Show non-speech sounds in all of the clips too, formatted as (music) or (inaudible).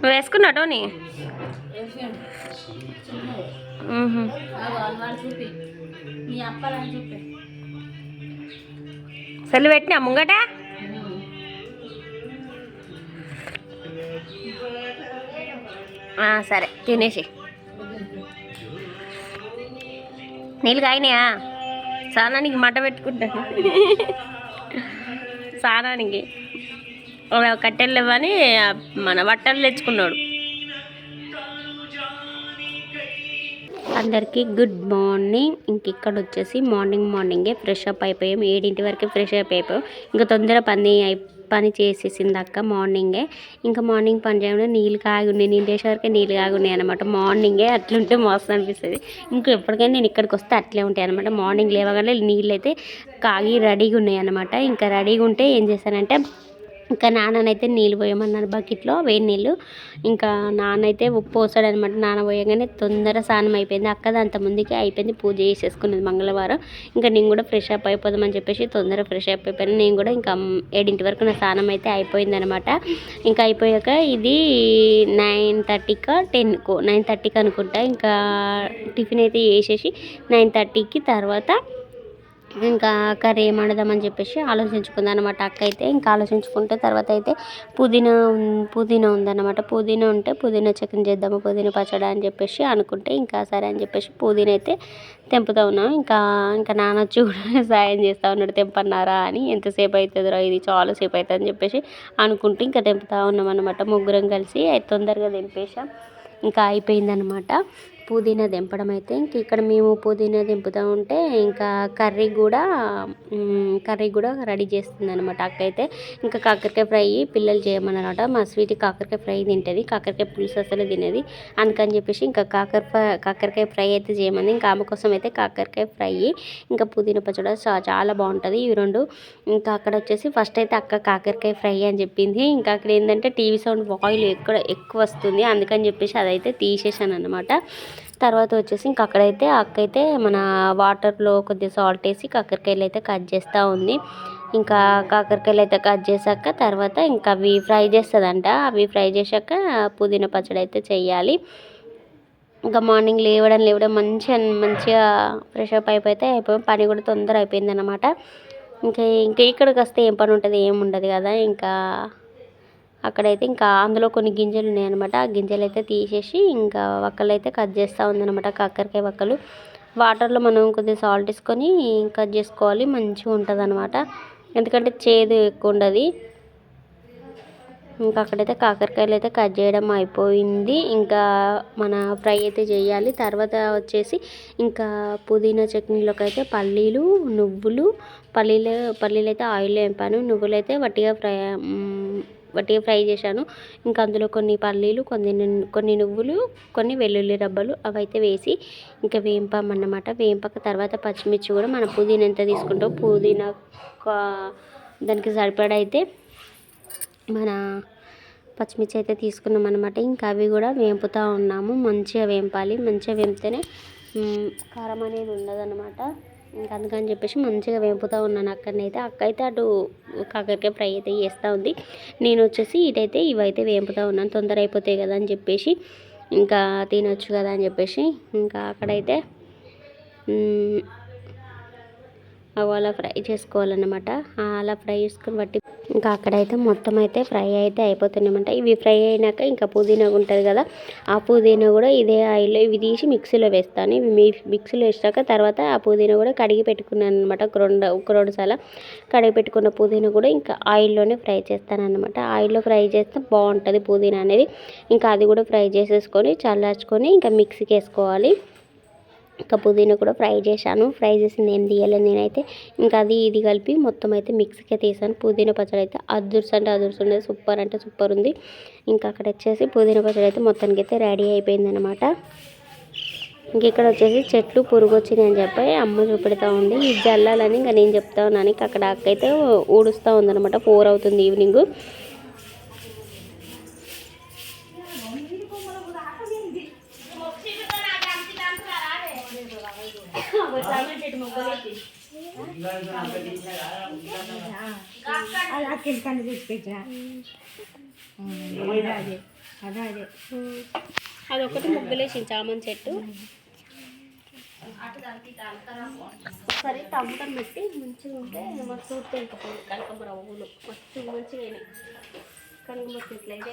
నువ్వు వేసుకున్నా టోనీ? నీ సెల్లు పెట్టినా ముంగట? సరే తినేసి. నీళ్ళు కాయినాయా నీకు మంట పెట్టుకుంటాను స్నానానికి ఒక కట్టెలు ఇవ్వని మన బట్టలు తెచ్చుకున్నాడు. అందరికీ గుడ్ మార్నింగ్. ఇంక ఇక్కడ వచ్చేసి మార్నింగ్ మార్నింగే ఫ్రెష్ అప్ అయిపోయాం. ఏడింటి వరకు ఫ్రెష్ అప్ అయిపోయాం. ఇంకా తొందర పని అయి పని చేసేసింది అక్క మార్నింగే. ఇంకా మార్నింగ్ పని చేయడం నీళ్ళు కాగి ఉన్నాయి. నేను చేసేవరకే నీళ్ళు కాగి ఉన్నాయి అనమాట మార్నింగే అట్లుంటే మోసం అనిపిస్తుంది. ఇంకా ఎప్పటికైనా నేను ఇక్కడికి వస్తే అట్లే ఉంటాయి అనమాట మార్నింగ్ లేవగానే నీళ్ళు అయితే కాగి రెడీగా ఉన్నాయి అనమాట ఇంకా రెడీగా ఉంటే ఏం చేశానంటే ఇంకా నాన్ననైతే నీళ్ళు పోయమన్నారు బకెట్లో వేడి నీళ్ళు. ఇంకా నాన్న అయితే ఉప్పు పోసాడు అనమాట నాన్న పోయగానే తొందర స్నానం అయిపోయింది. అక్కది అంత ముందుకే అయిపోయింది. పూజ చేసేసుకున్నది మంగళవారం. ఇంకా నేను కూడా ఫ్రెష్ అప్ అయిపోదామని చెప్పేసి తొందర ఫ్రెష్ అప్ అయిపోయాను. నేను కూడా ఇంకా ఏడింటి వరకు నా స్నానం అయితే అయిపోయింది అనమాట ఇంకా అయిపోయాక ఇది నైన్ థర్టీకా టెన్కు నైన్ థర్టీకి అనుకుంటా. ఇంకా టిఫిన్ అయితే చేసేసి నైన్ థర్టీకి తర్వాత ఇంకా కర్రీ ఏం వండుదామని చెప్పేసి ఆలోచించుకుంది అనమాట అక్క అయితే ఇంకా ఆలోచించుకుంటే తర్వాత అయితే పుదీనా పుదీనా ఉందన్నమాట. పుదీనా ఉంటే పుదీనా చికెన్ చేద్దాము పుదీనా పచ్చడి అని చెప్పేసి అనుకుంటే ఇంకా సరే అని చెప్పేసి పుదీనా అయితే తెంపుతా ఉన్నాం. ఇంకా ఇంకా నాన్న వచ్చి కూడా (laughs) సాయం చేస్తూ ఉన్నాడు. తెంపన్నారా అని ఎంతసేపు అవుతుందిరా ఇది చాలా సేపు అవుతుంది అని చెప్పేసి అనుకుంటూ ఇంకా తెంపుతా ఉన్నాం అనమాట ముగ్గురం కలిసి అయితే తొందరగా తెంపేసాం ఇంకా అయిపోయిందనమాట పుదీనా దింపడం అయితే ఇంక ఇక్కడ మేము పుదీనా దింపుతూ ఉంటే ఇంకా కర్రీ కూడా కర్రీ కూడా రెడీ చేస్తుంది అనమాట అక్క అయితే. ఇంకా కాకరకాయ ఫ్రై పిల్లలు చేయమన్నారట మా స్వీట్ కాకరకాయ ఫ్రై తింటుంది. కాకరకాయ పులుసు అసలు తినేది. అందుకని చెప్పేసి ఇంకా కాకర ఫ్రై- కాకరకాయ ఫ్రై అయితే చేయమంది. ఇంకా ఆమె కోసం అయితే కాకరకాయ ఫ్రై ఇంకా పుదీనా పచ్చడి చాలా బాగుంటుంది. ఇవి రెండు ఇంకా అక్కడ వచ్చేసి ఫస్ట్ అయితే అక్క కాకరకాయ ఫ్రై అని చెప్పింది. ఇంకా అక్కడ ఏంటంటే టీవీ సౌండ్ వాయిల్ ఎక్కడ ఎక్కువ వస్తుంది. అందుకని చెప్పేసి అదైతే తీసేసాను అనమాట తర్వాత వచ్చేసి ఇంకా అక్కడైతే అక్క అయితే మన వాటర్లో కొద్దిగా సాల్ట్ వేసి కాకరకాయలు అయితే కట్ చేస్తూ ఉంది. ఇంకా కాకరకాయలు అయితే కట్ చేశాక తర్వాత ఇంకా అవి ఫ్రై చేస్తుందంట. అవి ఫ్రై చేశాక పుదీనా పచ్చడి అయితే చేయాలి. ఇంకా మార్నింగ్ లేవడం లేవడం మంచిగా మంచిగా ఫ్రెష్ అప్ అయిపోతే అయిపోయి పని కూడా తొందర అయిపోయింది అనమాట ఇంకా ఇంకా ఇక్కడికి వస్తే ఏం పని ఉంటుంది ఏం ఉండదు కదా. ఇంకా అక్కడైతే ఇంకా అందులో కొన్ని గింజలు ఉన్నాయన్నమాట. ఆ గింజలు అయితే తీసేసి ఇంకా వక్కలు అయితే కట్ చేస్తూ ఉందన్నమాట. కాకరకాయ వక్కలు. వాటర్లో మనం కొద్దిగా సాల్ట్ వేసుకొని కట్ చేసుకోవాలి. మంచిగా ఉంటుంది అనమాట ఎందుకంటే చేదు ఎక్కువ ఉండదు. ఇంకా అక్కడైతే కాకరకాయలు అయితే కట్ చేయడం అయిపోయింది. ఇంకా మన ఫ్రై అయితే చేయాలి. తర్వాత వచ్చేసి ఇంకా పుదీనా చట్నీలోకి అయితే పల్లీలు నువ్వులు. పల్లీలు పల్లీలు అయితే ఆయిల్ వేపాను. నువ్వులు అయితే వట్టిగా ఫ్రై ఒకటి ఫ్రై చేశాను. ఇంకా అందులో కొన్ని పల్లీలు కొన్ని కొన్ని నువ్వులు కొన్ని వెల్లుల్లి రబ్బలు అవైతే వేసి ఇంకా వేంపామన్నమాట వేంపక తర్వాత పచ్చిమిర్చి కూడా మన పుదీనా ఎంత తీసుకుంటాం పుదీనా కా- దానికి సరిపడా అయితే మన పచ్చిమిర్చి అయితే తీసుకున్నాం అనమాట ఇంకా అవి కూడా వేంపుతూ ఉన్నాము. మంచిగా వేంపాలి. మంచిగా వేంపితేనే కారం అనేది ఉండదన్నమాట. ఇంకా అందుకని చెప్పేసి మంచిగా వేపుతూ ఉన్నాను అక్కడనైతే. అక్క అయితే అటు కాకరకాయ ఫ్రై అయితే చేస్తూ ఉంది. నేను వచ్చేసి ఇటైతే ఇవైతే వేపుతూ ఉన్నాను. తొందర అయిపోతాయి కదా అని చెప్పేసి. ఇంకా తినొచ్చు కదా అని చెప్పేసి. ఇంకా అక్కడైతే అలా ఫ్రై చేసుకోవాలన్నమాట. అలా ఫ్రై చేసుకుని బట్టి ఇంకా అక్కడైతే మొత్తం అయితే ఫ్రై అయితే అయిపోతున్నాయన్నమాట. ఇవి ఫ్రై అయినాక ఇంకా పుదీనా ఉంటుంది కదా ఆ పుదీనా కూడా ఇదే ఆయిల్లో ఇవి తీసి మిక్సీలో వేస్తాను. ఇవి మీ మిక్సీలో వేసాక తర్వాత ఆ పుదీనా కూడా కడిగి పెట్టుకున్నాను అనమాట ఒక రెండు ఒక రెండు సార్లు కడిగి పెట్టుకున్న పుదీనా కూడా ఇంకా ఆయిల్లోనే ఫ్రై చేస్తాను అనమాట ఆయిల్లో ఫ్రై చేస్తే బాగుంటుంది పుదీనా అనేది. ఇంకా అది కూడా ఫ్రై చేసేసుకొని చల్లార్చుకొని ఇంకా మిక్సీకి వేసుకోవాలి. ఇంకా పుదీనా కూడా ఫ్రై చేశాను. ఫ్రై చేసింది ఏం తీయలేదు నేనైతే. ఇంకా అది ఇది కలిపి మొత్తం అయితే మిక్స్కి తీసాను పుదీనా పచ్చడి అయితే అదుర్స్ అంటే అదుర్స్ ఉండేది. సూపర్ అంటే సూపర్ ఉంది. ఇంకా అక్కడ వచ్చేసి పుదీనా పచ్చడి అయితే మొత్తానికి అయితే రెడీ అయిపోయింది అనమాట ఇంక ఇక్కడ వచ్చేసి చెట్లు పురుగు వచ్చినాయి అని చెప్పి అమ్మ చూపెడతా ఉంది. ఇది జల్లాలని ఇంకా నేను చెప్తా ఉన్నాను. ఇంకా అక్కడ అక్క అయితే ఊడుస్తూ ఉందనమాట ఫోర్ అవుతుంది ఈవినింగ్. అక్కడ అది అక్కడి కన్నా తెచ్చి అదే అదే అదే అదొకటి ముగ్గులేసి చామంతి చెట్టు. సరే టమాటం పెట్టి మంచిగా ఉంటే మాకు చూస్తే ఇంకా పువ్వులు మస్తు మంచిగా అయినాయి. కనకమర చెట్లు అయితే.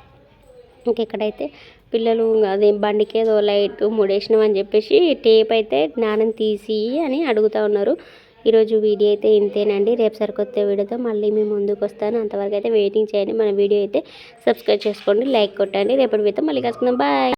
ఇంకా ఇక్కడైతే పిల్లలు అదే బండికి ఏదో లైట్ ముడేసినామని చెప్పేసి టేప్ అయితే జ్ఞానం తీసి అని అడుగుతా ఉన్నారు. ఈరోజు వీడియో అయితే ఇంతేనండి. రేపు సరికొత్త వీడియోతో మళ్ళీ మీ ముందుకు వస్తాను. అంతవరకు అయితే వెయిటింగ్ చేయండి. మన వీడియో అయితే సబ్స్క్రైబ్ చేసుకోండి లైక్ కొట్టండి. రేపటి వీడియోతో మళ్ళీ కలుసుకుందాం. బాయ్